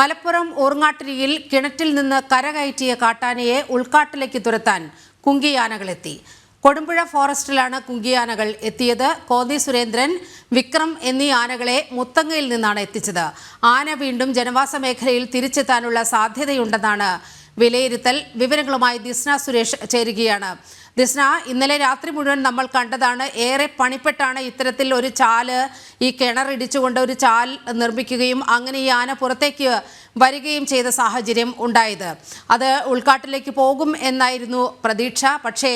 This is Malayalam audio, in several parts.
മലപ്പുറം ഊർങ്ങാട്ടിരിയിൽ കിണറ്റിൽ നിന്ന് കരകയറ്റിയ കാട്ടാനയെ ഉൾക്കാട്ടിലേക്ക് തുരത്താൻ കുങ്കിയാനകളെത്തി. കൊടുമ്പുഴ ഫോറസ്റ്റിലാണ് കുങ്കിയാനകൾ എത്തിയത്. കോന്തി സുരേന്ദ്രൻ വിക്രം എന്നീ ആനകളെ മുത്തങ്ങയിൽ നിന്നാണ് എത്തിച്ചത്. ആന വീണ്ടും ജനവാസ മേഖലയിൽ തിരിച്ചെത്താനുള്ള സാധ്യതയുണ്ടെന്നാണ് വിലയിരുത്തൽ വിവരങ്ങളുമായി ദിസ്ന സുരേഷ് ചേരുകയാണ്. ദിസ്ന ഇന്നലെ രാത്രി മുഴുവൻ നമ്മൾ കണ്ടതാണ് ഏറെ പണിപ്പെട്ടാണ് ഇത്തരത്തിൽ ഒരു ചാൽ ഈ കിണറിടിച്ചുകൊണ്ട് ഒരു ചാൽ നിർമ്മിക്കുകയും അങ്ങനെ ഈ ആന പുറത്തേക്ക് വരികയും ചെയ്ത സാഹചര്യം ഉണ്ടായത്. അത് ഉൾക്കാട്ടിലേക്ക് പോകും എന്നായിരുന്നു പ്രതീക്ഷ. പക്ഷേ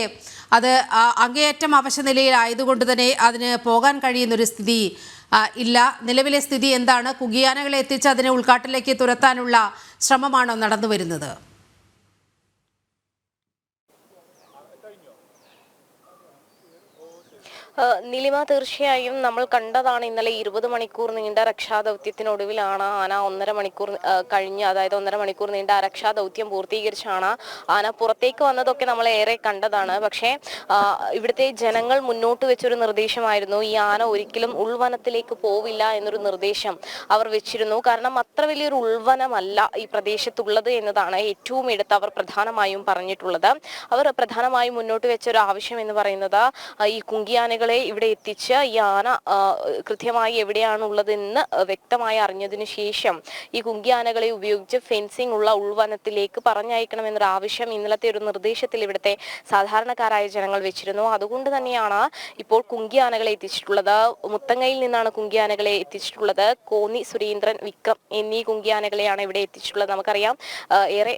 അത് അങ്ങേയറ്റം അവശ നിലയിലായതുകൊണ്ട് തന്നെ അതിന് പോകാൻ കഴിയുന്നൊരു സ്ഥിതി ഇല്ല. നിലവിലെ സ്ഥിതി എന്താണ്? കുഗിയാനകളെ എത്തിച്ച് അതിനെ ഉൾക്കാട്ടിലേക്ക് തുരത്താനുള്ള ശ്രമമാണോ നടന്നു വരുന്നത് നിലിമ തീർച്ചയായും നമ്മൾ കണ്ടതാണ് ഇന്നലെ ഇരുപത് മണിക്കൂർ നീണ്ട രക്ഷാദൗത്യത്തിനൊടുവിലാണ് ആന ഒന്നര മണിക്കൂർ കഴിഞ്ഞ് അതായത് ഒന്നര മണിക്കൂർ നീണ്ട രക്ഷാദൗത്യം പൂർത്തീകരിച്ചാണ് ആന പുറത്തേക്ക് വന്നതൊക്കെ നമ്മൾ ഏറെ കണ്ടതാണ്. പക്ഷേ ഇവിടുത്തെ ജനങ്ങൾ മുന്നോട്ട് വെച്ചൊരു നിർദ്ദേശമായിരുന്നു. ഈ ആന ഒരിക്കലും ഉൾവനത്തിലേക്ക് പോവില്ല എന്നൊരു നിർദ്ദേശം അവർ വെച്ചിരുന്നു. കാരണം അത്ര വലിയൊരു ഉൾവനമല്ല ഈ പ്രദേശത്തുള്ളത് എന്നതാണ് ഏറ്റവും എടുത്ത് അവർ പ്രധാനമായും പറഞ്ഞിട്ടുള്ളത്. അവർ പ്രധാനമായും മുന്നോട്ട് വെച്ച ഒരു ആവശ്യം എന്ന് പറയുന്നത് ഈ ഈ കുങ്കിയാനകളെ ഇവിടെ എത്തിച്ച് ഈ ആന കൃത്യമായി എവിടെയാണുള്ളതെന്ന് വ്യക്തമായി അറിഞ്ഞതിനു ശേഷം ഈ കുങ്കിയാനകളെ ഉപയോഗിച്ച് ഫെൻസിംഗ് ഉള്ള ഉൾവനത്തിലേക്ക് പറഞ്ഞയക്കണമെന്നൊരു ആവശ്യം ഇന്നലത്തെ ഒരു നിർദ്ദേശത്തിൽ ഇവിടുത്തെ സാധാരണക്കാരായ ജനങ്ങൾ വെച്ചിരുന്നു. അതുകൊണ്ട് തന്നെയാണ് ഇപ്പോൾ കുങ്കിയാനകളെ എത്തിച്ചിട്ടുള്ളത്. മുത്തങ്ങയിൽ നിന്നാണ് കുങ്കിയാനകളെ എത്തിച്ചിട്ടുള്ളത്. കോന്നി സുരേന്ദ്രൻ വിക്രം എന്നീ കുങ്കിയാനകളെയാണ് ഇവിടെ എത്തിച്ചിട്ടുള്ളത്. നമുക്കറിയാം ഏറെ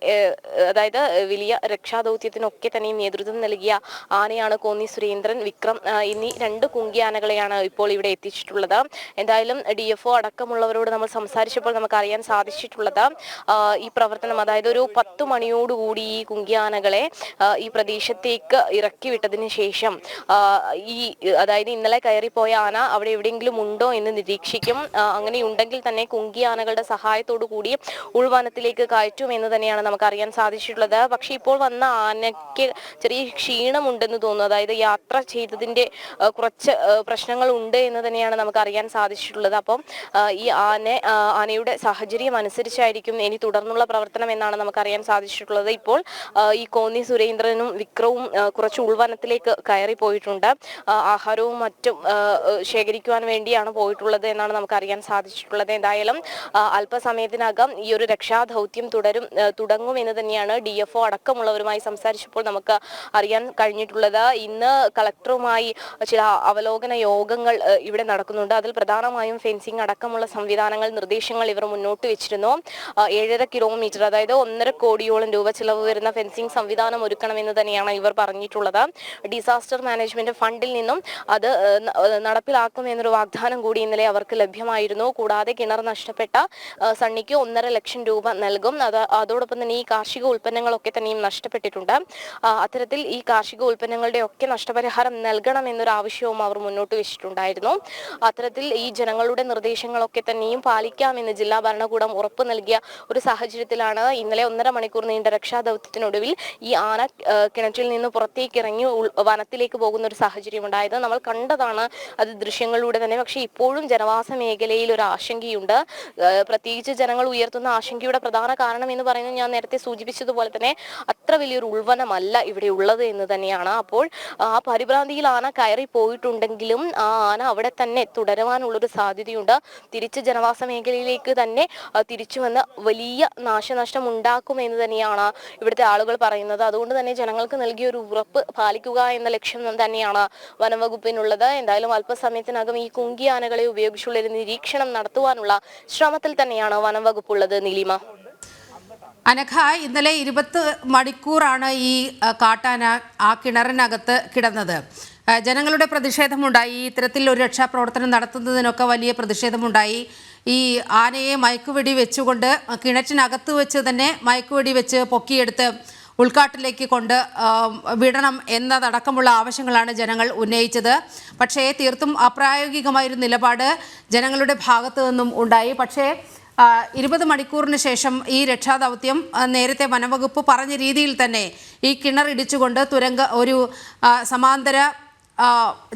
അതായത് വലിയ രക്ഷാദൗത്യത്തിനൊക്കെ തന്നെ നേതൃത്വം നൽകിയ ആനയാണ് കോന്നി സുരേന്ദ്രൻ വിക്രം എന്നീ രണ്ട് കുങ്കിയാനകളെയാണ് ഇപ്പോൾ ഇവിടെ എത്തിച്ചിട്ടുള്ളത്. എന്തായാലും ഡി എഫ് ഒ അടക്കമുള്ളവരോട് നമ്മൾ സംസാരിച്ചപ്പോൾ നമുക്ക് അറിയാൻ സാധിച്ചിട്ടുള്ളത് ഈ പ്രവർത്തനം അതായത് ഒരു പത്ത് മണിയോടുകൂടി ഈ കുങ്കിയാനകളെ ഈ പ്രദേശത്തേക്ക് ഇറക്കി വിട്ടതിന് ശേഷം ഈ അതായത് ഇന്നലെ കയറിപ്പോയ ആന അവിടെ എവിടെയെങ്കിലും ഉണ്ടോ എന്ന് നിരീക്ഷിക്കും. അങ്ങനെ ഉണ്ടെങ്കിൽ തന്നെ കുങ്കിയാനകളുടെ സഹായത്തോടു കൂടി ഉൾവനത്തിലേക്ക് കയറ്റും എന്ന് തന്നെയാണ് നമുക്ക് അറിയാൻ സാധിച്ചിട്ടുള്ളത്. പക്ഷെ ഇപ്പോൾ വന്ന ആനയ്ക്ക് ചെറിയ ക്ഷീണമുണ്ടെന്ന് തോന്നുന്നു. അതായത് യാത്ര ചെയ്തതിന്റെ കുറച്ച് പ്രശ്നങ്ങൾ ഉണ്ട് എന്ന് തന്നെയാണ് നമുക്ക് അറിയാൻ സാധിച്ചിട്ടുള്ളത്. അപ്പം ഈ ആന ആനയുടെ സാഹചര്യം അനുസരിച്ചായിരിക്കും ഇനി തുടർന്നുള്ള പ്രവർത്തനം എന്നാണ് നമുക്ക് അറിയാൻ സാധിച്ചിട്ടുള്ളത്. ഇപ്പോൾ ഈ കോന്നി സുരേന്ദ്രനും വിക്രവും കുറച്ച് ഉൾവനത്തിലേക്ക് കയറി പോയിട്ടുണ്ട്. ആഹാരവും മറ്റും ശേഖരിക്കുവാൻ വേണ്ടിയാണ് പോയിട്ടുള്ളത് എന്നാണ് നമുക്ക് അറിയാൻ സാധിച്ചിട്ടുള്ളത്. എന്തായാലും അല്പസമയത്തിനകം ഈ ഒരു രക്ഷാദൗത്യം തുടരും തുടങ്ങും എന്ന് തന്നെയാണ് ഡി എഫ് ഒ അടക്കമുള്ളവരുമായി സംസാരിച്ചപ്പോൾ നമുക്ക് അറിയാൻ കഴിഞ്ഞിട്ടുള്ളത്. ഇന്ന് കളക്ടറുമായി ചില അവലോകന യോഗങ്ങൾ ഇവിടെ നടക്കുന്നുണ്ട്. അതിൽ പ്രധാനമായും ഫെൻസിംഗ് അടക്കമുള്ള സംവിധാനങ്ങൾ നിർദ്ദേശങ്ങൾ ഇവർ മുന്നോട്ട് വെച്ചിരുന്നു. ഏഴര കിലോമീറ്റർ അതായത് ഒന്നര കോടിയോളം രൂപ ചിലവ് വരുന്ന ഫെൻസിംഗ് സംവിധാനം ഒരുക്കണമെന്ന് തന്നെയാണ് ഇവർ പറഞ്ഞിട്ടുള്ളത്. ഡിസാസ്റ്റർ മാനേജ്മെന്റ് ഫണ്ടിൽ നിന്നും അത് നടപ്പിലാക്കുമെന്നൊരു വാഗ്ദാനം കൂടി ഇന്നലെ അവർക്ക് ലഭ്യമായിരുന്നു. കൂടാതെ കിണർ നഷ്ടപ്പെട്ട സണ്ണിക്ക് ഒന്നര ലക്ഷം രൂപ നൽകും. അത് അതോടൊപ്പം തന്നെ ഈ കാർഷിക ഉൽപ്പന്നങ്ങളൊക്കെ തന്നെയും നഷ്ടപ്പെട്ടിട്ടുണ്ട്. അത്തരത്തിൽ ഈ കാർഷിക ഉൽപ്പന്നങ്ങളുടെ ഒക്കെ നഷ്ടപരിഹാരം നൽകണം എന്നൊരു ആവശ്യവും അവർ മുന്നോട്ട് വെച്ചിട്ടുണ്ടായിരുന്നു. അത്തരത്തിൽ ഈ ജനങ്ങളുടെ നിർദ്ദേശങ്ങളൊക്കെ തന്നെയും പാലിക്കാമെന്ന് ജില്ലാ ഭരണകൂടം ഉറപ്പ് നൽകിയ ഒരു സാഹചര്യത്തിലാണ് ഇന്നലെ ഒന്നര മണിക്കൂർ നീണ്ട രക്ഷാദൗത്യത്തിനൊടുവിൽ ഈ ആന കിണറ്റിൽ നിന്ന് പുറത്തേക്ക് ഇറങ്ങി വനത്തിലേക്ക് പോകുന്ന ഒരു സാഹചര്യം ഉണ്ടായത്. നമ്മൾ കണ്ടതാണ് അത് ദൃശ്യങ്ങളിലൂടെ തന്നെ. പക്ഷേ ഇപ്പോഴും ജനവാസ മേഖലയിൽ ഒരു ആശങ്കയുണ്ട്. പ്രത്യേകിച്ച് ജനങ്ങൾ ഉയർത്തുന്ന ആശങ്കയുടെ പ്രധാന കാരണം എന്ന് പറയുന്നത് ഞാൻ നേരത്തെ സൂചിപ്പിച്ചതുപോലെ തന്നെ അത്ര വലിയൊരു ഉൾവനമല്ല ഇവിടെ ഉള്ളത് എന്ന് തന്നെയാണ്. അപ്പോൾ ആ പരിഭ്രാന്തിയിൽ ആന കയറി പോയിട്ടുണ്ടെങ്കിലും ആ ആന അവിടെ തന്നെ തുടരുവാനുള്ളൊരു സാധ്യതയുണ്ട്. തിരിച്ച് ജനവാസ മേഖലയിലേക്ക് തന്നെ തിരിച്ചു വന്ന് വലിയ നാശനഷ്ടം ഉണ്ടാക്കുമെന്ന് തന്നെയാണ് ഇവിടുത്തെ ആളുകൾ പറയുന്നത്. അതുകൊണ്ട് തന്നെ ജനങ്ങൾക്ക് നൽകിയ ഒരു ഉറപ്പ് പാലിക്കുക എന്ന ലക്ഷ്യം തന്നെയാണ് വനംവകുപ്പിനുള്ളത്. എന്തായാലും അല്പസമയത്തിനകം ഈ കുങ്കി ആനകളെ ഉപയോഗിച്ചുള്ള ഒരു നിരീക്ഷണം നടത്തുവാനുള്ള ശ്രമത്തിൽ തന്നെയാണ് വനംവകുപ്പുള്ളത്. നീലിമ. അനഘ ഇന്നലെ ഇരുപത്ത് മണിക്കൂറാണ് ഈ കാട്ടാന ആ കിണറിനകത്ത് കിടന്നത്. ജനങ്ങളുടെ പ്രതിഷേധമുണ്ടായി. ഇത്തരത്തിൽ ഒരു രക്ഷാപ്രവർത്തനം നടത്തുന്നതിനൊക്കെ വലിയ പ്രതിഷേധമുണ്ടായി. ഈ ആനയെ മയക്കുവെടി വെച്ചുകൊണ്ട് കിണറ്റിനകത്ത് വെച്ച് തന്നെ മയക്കുവെടി വെച്ച് പൊക്കിയെടുത്ത് ഉൾക്കാട്ടിലേക്ക് കൊണ്ട് വിടണം എന്നതടക്കമുള്ള ആവശ്യങ്ങളാണ് ജനങ്ങൾ ഉന്നയിച്ചത്. പക്ഷേ തീർത്തും അപ്രായോഗികമായൊരു നിലപാട് ജനങ്ങളുടെ ഭാഗത്തു നിന്നും ഉണ്ടായി. പക്ഷേ ഇരുപത് മണിക്കൂറിന് ശേഷം ഈ രക്ഷാദൗത്യം നേരത്തെ വനംവകുപ്പ് പറഞ്ഞ രീതിയിൽ തന്നെ ഈ കിണർ ഇടിച്ചുകൊണ്ട് തുരങ്ക ഒരു സമാന്തര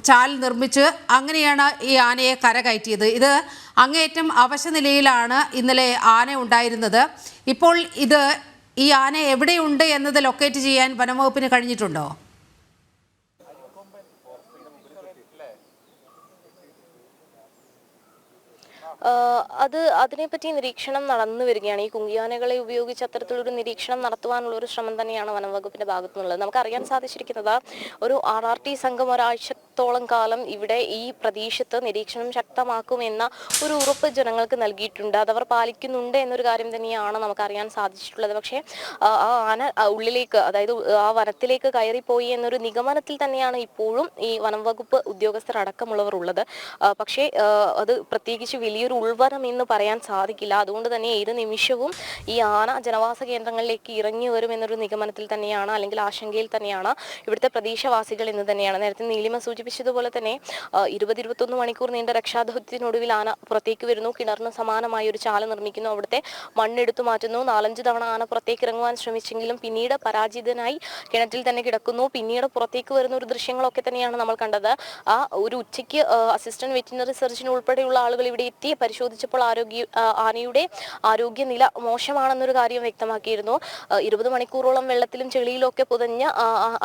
ചാൽ നിർമ്മിച്ച് അങ്ങനെയാണ് ഈ ആനയെ കരകയറ്റിയത്. ഇത് അങ്ങേയറ്റം അവശനിലയിലാണ് ഇന്നലെ ആന ഉണ്ടായിരുന്നത്. ഇപ്പോൾ ഇത് ഈ ആന എവിടെയുണ്ട് എന്നത് ലൊക്കേറ്റ് ചെയ്യാൻ വനംവകുപ്പിന് കഴിഞ്ഞിട്ടുണ്ടോ? അത് അതിനെപ്പറ്റി നിരീക്ഷണം നടന്നു വരികയാണ്. ഈ കുങ്കിയാനകളെ ഉപയോഗിച്ച് അത്തരത്തിലൊരു നിരീക്ഷണം നടത്തുവാനുള്ള ഒരു ശ്രമം തന്നെയാണ് വനം വകുപ്പിന്റെ ഭാഗത്തു നിന്നുള്ളത് നമുക്ക് അറിയാൻ സാധിച്ചിരിക്കുന്നത് ഒരു ആർ ആർ ടി സംഘം ഒരാഴ്ചത്തോളം കാലം ഇവിടെ ഈ പ്രദേശത്ത് നിരീക്ഷണം ശക്തമാക്കുമെന്ന ഒരു ഉറപ്പ് ജനങ്ങൾക്ക് നൽകിയിട്ടുണ്ട്. അതവർ പാലിക്കുന്നുണ്ട് എന്നൊരു കാര്യം തന്നെയാണ് നമുക്കറിയാൻ സാധിച്ചിട്ടുള്ളത്. പക്ഷേ ആ ആന ഉള്ളിലേക്ക് അതായത് ആ വനത്തിലേക്ക് കയറിപ്പോയി എന്നൊരു നിഗമനത്തിൽ തന്നെയാണ് ഇപ്പോഴും ഈ വനം വകുപ്പ് ഉദ്യോഗസ്ഥർ അടക്കമുള്ളവർ ഉള്ളത്. പക്ഷേ അത് പ്രത്യേകിച്ച് വലിയൊരു ഉൾവനം എന്ന് പറയാൻ സാധിക്കില്ല. അതുകൊണ്ട് തന്നെ ഏത് നിമിഷവും ഈ ആന ജനവാസ കേന്ദ്രങ്ങളിലേക്ക് ഇറങ്ങി വരും എന്നൊരു നിഗമനത്തിൽ തന്നെയാണ് അല്ലെങ്കിൽ ആശങ്കയിൽ തന്നെയാണ് ഇവിടുത്തെ പ്രദേശവാസികൾ എന്ന് തന്നെയാണ്. നേരത്തെ നീലിമ സൂചിപ്പിച്ചതുപോലെ തന്നെ ഇരുപത് ഇരുപത്തൊന്ന് മണിക്കൂർ നീണ്ട രക്ഷാദൗത്യത്തിനൊടുവിൽ ആന പുറത്തേക്ക് വരുന്നു. കിണറിന് സമാനമായ ഒരു ചാല നിർമ്മിക്കുന്നു. അവിടുത്തെ മണ്ണെടുത്തു മാറ്റുന്നു. നാലഞ്ച് തവണ ആന പുറത്തേക്ക് ഇറങ്ങുവാൻ ശ്രമിച്ചെങ്കിലും പിന്നീട് പരാജിതനായി കിണറ്റിൽ തന്നെ കിടക്കുന്നു. പിന്നീട് പുറത്തേക്ക് വരുന്ന ഒരു ദൃശ്യങ്ങളൊക്കെ തന്നെയാണ് നമ്മൾ കണ്ടത്. ആ ഒരു ഉച്ചയ്ക്ക് അസിസ്റ്റന്റ് വെറ്റിനറി സർജൻ ഉൾപ്പെടെയുള്ള ആളുകൾ ഇവിടെ എത്തി പരിശോധിച്ചപ്പോൾ ആരോഗ്യ ആനയുടെ ആരോഗ്യനില മോശമാണെന്നൊരു കാര്യം വ്യക്തമാക്കിയിരുന്നു. ഇരുപത് മണിക്കൂറോളം വെള്ളത്തിലും ചെളിയിലും ഒക്കെ പുതഞ്ഞ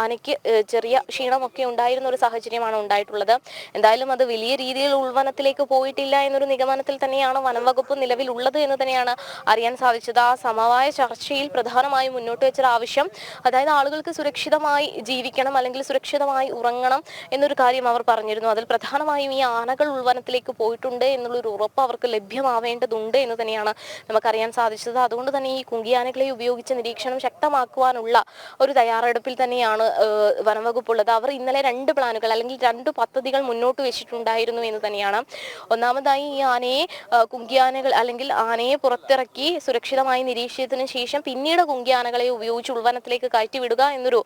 ആനയ്ക്ക് ചെറിയ ക്ഷീണമൊക്കെ ഉണ്ടായിരുന്ന ഒരു സാഹചര്യമാണ് ഉണ്ടായിട്ടുള്ളത്. എന്തായാലും അത് വലിയ രീതിയിൽ ഉൾവനത്തിലേക്ക് പോയിട്ടില്ല എന്നൊരു നിഗമനത്തിൽ തന്നെയാണ് വനംവകുപ്പ് നിലവിലുള്ളത് എന്ന് തന്നെയാണ് അറിയാൻ സാധിച്ചത്. ആ സമവായ ചർച്ചയിൽ പ്രധാനമായും മുന്നോട്ട് വെച്ചൊരു ആവശ്യം അതായത് ആളുകൾക്ക് സുരക്ഷിതമായി ജീവിക്കണം അല്ലെങ്കിൽ സുരക്ഷിതമായി ഉറങ്ങണം എന്നൊരു കാര്യം അവർ പറഞ്ഞിരുന്നു. അതിൽ പ്രധാനമായും ഈ ആനകൾ ഉൾവനത്തിലേക്ക് പോയിട്ടുണ്ട് എന്നുള്ളൊരു ഉറപ്പ് അവർക്ക് ലഭ്യമാവേണ്ടതുണ്ട് എന്ന് തന്നെയാണ് നമുക്കറിയാൻ സാധിച്ചത്. അതുകൊണ്ട് തന്നെ ഈ കുങ്കിയാനകളെ ഉപയോഗിച്ച് നിരീക്ഷണം ശക്തമാക്കുവാനുള്ള ഒരു തയ്യാറെടുപ്പിൽ തന്നെയാണ് വനംവകുപ്പ് വനംവകുപ്പുള്ളത് അവർ ഇന്നലെ രണ്ട് പ്ലാനുകൾ അല്ലെങ്കിൽ രണ്ട് പദ്ധതികൾ മുന്നോട്ട് വെച്ചിട്ടുണ്ടായിരുന്നു എന്ന് തന്നെയാണ്. ഒന്നാമതായി ഈ ആനയെ കുങ്കിയാനകൾ അല്ലെങ്കിൽ ആനയെ പുറത്തിറക്കി സുരക്ഷിതമായി നിരീക്ഷിച്ചതിന് ശേഷം പിന്നീട് കുങ്കിയാനകളെ ഉപയോഗിച്ച് ഉൾവനത്തിലേക്ക് കയറ്റിവിടുക എന്നൊരു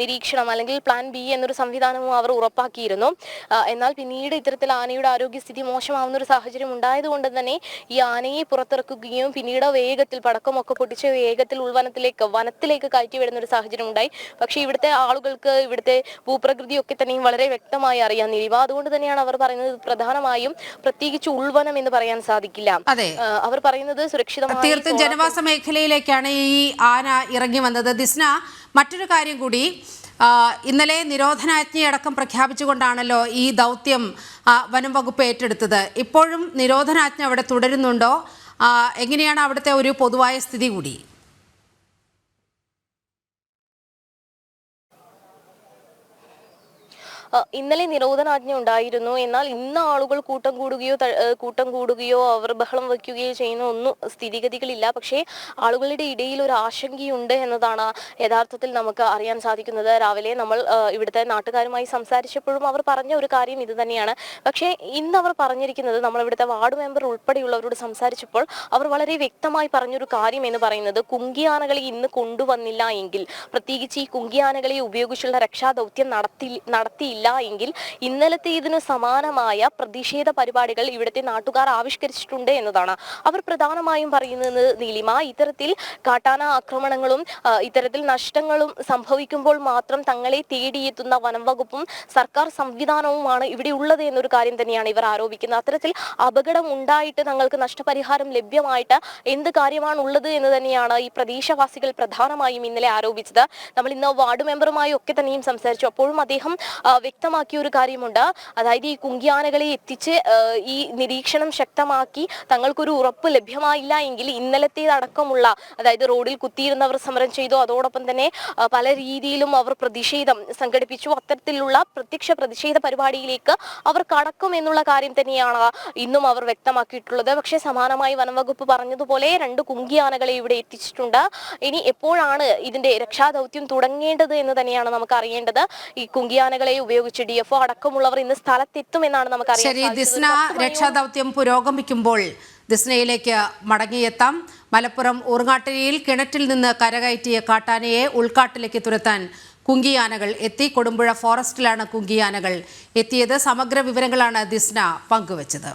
നിരീക്ഷണം അല്ലെങ്കിൽ പ്ലാൻ ബി എന്നൊരു സംവിധാനവും അവർ ഉറപ്പാക്കിയിരുന്നു. എന്നാൽ പിന്നീട് ഇത്തരത്തിൽ ആനയുടെ ആരോഗ്യസ്ഥിതി മോശമാവുന്ന ഒരു സാഹചര്യം ഉണ്ടായതുകൊണ്ട് തന്നെ ഈ ആനയെ പുറത്തിറക്കുകയും പിന്നീട് വേഗത്തിൽ പടക്കമൊക്കെ പൊട്ടിച്ച് വേഗത്തിൽ ഉൾവനത്തിലേക്ക് വനത്തിലേക്ക് കയറ്റിവിടുന്ന ഒരു സാഹചര്യം ഉണ്ടായി. പക്ഷേ ഇവിടുത്തെ ആളുകൾക്ക് ഇവിടുത്തെ ഭൂപ്രകൃതിയൊക്കെ തന്നെയും വളരെ വ്യക്തമായി അറിയാൻ നിരിവ അതുകൊണ്ട് തന്നെയാണ് അവർ പറയുന്നത് പ്രധാനമായും പ്രത്യേകിച്ച് ഉൾവനം എന്ന് പറയാൻ സാധിക്കില്ല. അതെ. അവർ പറയുന്നത് സുരക്ഷിതമായി തീർത്തും ജനവാസ മേഖലയിലേക്കാണ് ഈ ആന ഇറങ്ങി വന്നത്. ദിസ്ന മറ്റൊരു കാര്യം കൂടി ഇന്നലെ നിരോധനാജ്ഞയടക്കം പ്രഖ്യാപിച്ചുകൊണ്ടാണല്ലോ ഈ ദൗത്യം വനം വകുപ്പ് ഏറ്റെടുത്തത്. ഇപ്പോഴും നിരോധനാജ്ഞ അവിടെ തുടരുന്നുണ്ടോ? എങ്ങനെയാണ് അവിടുത്തെ ഒരു പൊതുവായ സ്ഥിതി കൂടി? ഇന്നലെ നിരോധനാജ്ഞ ഉണ്ടായിരുന്നു. എന്നാൽ ഇന്ന് ആളുകൾ കൂട്ടം കൂടുകയോ കൂട്ടം കൂടുകയോ അവർ ബഹളം വയ്ക്കുകയോ ചെയ്യുന്ന ഒന്നും സ്ഥിതിഗതികളില്ല. പക്ഷേ ആളുകളുടെ ഇടയിൽ ഒരു ആശങ്കയുണ്ട് എന്നതാണ് യഥാർത്ഥത്തിൽ നമുക്ക് അറിയാൻ സാധിക്കുന്നത്. രാവിലെ നമ്മൾ ഇവിടുത്തെ നാട്ടുകാരുമായി സംസാരിച്ചപ്പോഴും അവർ പറഞ്ഞ ഒരു കാര്യം ഇത് തന്നെയാണ്. പക്ഷേ ഇന്ന് അവർ പറഞ്ഞിരിക്കുന്നത് നമ്മൾ ഇവിടുത്തെ വാർഡ് മെമ്പർ ഉൾപ്പെടെയുള്ളവരോട് സംസാരിച്ചപ്പോൾ അവർ വളരെ വ്യക്തമായി പറഞ്ഞൊരു കാര്യം എന്ന് പറയുന്നത് കുങ്കിയാനകളെ ഇന്ന് കൊണ്ടുവന്നില്ല എങ്കിൽ പ്രത്യേകിച്ച് ഈ കുങ്കിയാനകളെ ഉപയോഗിച്ചുള്ള രക്ഷാദൗത്യം നടത്തി നടത്തിയില്ല എങ്കിൽ ഇന്നലത്തെ ഇതിനു സമാനമായ പ്രതിഷേധ പരിപാടികൾ ഇവിടുത്തെ നാട്ടുകാർ ആവിഷ്കരിച്ചിട്ടുണ്ട് എന്നതാണ്. അവർ പ്രധാനമായും പറയുന്നത് നീലിമ ഇത്തരത്തിൽ കാട്ടാന ആക്രമണങ്ങളും ഇത്തരത്തിൽ നഷ്ടങ്ങളും സംഭവിക്കുമ്പോൾ മാത്രം തങ്ങളെ തേടിയെത്തുന്ന വനം വകുപ്പും സർക്കാർ സംവിധാനവുമാണ് ഇവിടെ ഉള്ളത് എന്നൊരു കാര്യം തന്നെയാണ് ഇവർ ആരോപിക്കുന്നത്. അത്തരത്തിൽ അപകടം ഉണ്ടായിട്ട് തങ്ങൾക്ക് നഷ്ടപരിഹാരം ലഭ്യമായിട്ട് എന്ത് കാര്യമാണ് ഉള്ളത് എന്ന് തന്നെയാണ് ഈ പ്രദേശവാസികൾ പ്രധാനമായും ഇന്നലെ ആരോപിച്ചത്. നമ്മൾ ഇന്ന് വാർഡ് മെമ്പറുമായി ഒക്കെ തന്നെയും സംസാരിച്ചു. അപ്പോഴും അദ്ദേഹം വ്യക്തമാക്കിയ ഒരു കാര്യമുണ്ട്. അതായത് ഈ കുങ്കിയാനകളെ എത്തിച്ച് ഈ നിരീക്ഷണം ശക്തമാക്കി തങ്ങൾക്കൊരു ഉറപ്പ് ലഭ്യമായില്ല എങ്കിൽ ഇന്നലത്തേതടക്കമുള്ള അതായത് റോഡിൽ കുത്തിയിരുന്നവർ സമരം ചെയ്തു. അതോടൊപ്പം തന്നെ പല രീതിയിലും അവർ പ്രതിഷേധം സംഘടിപ്പിച്ചു. അത്തരത്തിലുള്ള പ്രത്യക്ഷ പ്രതിഷേധ പരിപാടിയിലേക്ക് അവർ കടക്കും എന്നുള്ള കാര്യം തന്നെയാണ് ഇന്നും അവർ വ്യക്തമാക്കിയിട്ടുള്ളത്. പക്ഷേ സമാനമായി വനംവകുപ്പ് പറഞ്ഞതുപോലെ രണ്ട് കുങ്കിയാനകളെ ഇവിടെ എത്തിച്ചിട്ടുണ്ട്. ഇനി എപ്പോഴാണ് ഇതിന്റെ രക്ഷാദൗത്യം തുടങ്ങേണ്ടത് എന്ന് തന്നെയാണ് നമുക്ക് അറിയേണ്ടത്. ഈ കുങ്കിയാനകളെ ഉപയോഗിച്ച് ഡി എഫ് അടക്കമുള്ളവർ ഇന്ന് സ്ഥലത്തെത്തുമെന്നാണ് നമുക്ക് ശരി. ദിസ്ന രക്ഷാദൗത്യം പുരോഗമിക്കുമ്പോൾ ദിസ്നയിലേക്ക് മടങ്ങിയെത്താം. മലപ്പുറം ഊർങ്ങാട്ടിരിയിൽ കിണറ്റിൽ നിന്ന് കരകയറ്റിയ കാട്ടാനയെ ഉൾക്കാട്ടിലേക്ക് തുരത്താൻ കുങ്കിയാനകൾ എത്തി. കൊടുമ്പുഴ ഫോറസ്റ്റിലാണ് കുങ്കിയാനകൾ എത്തിയത്. സമഗ്ര വിവരങ്ങളാണ് ദിസ്ന പങ്കുവച്ചത്.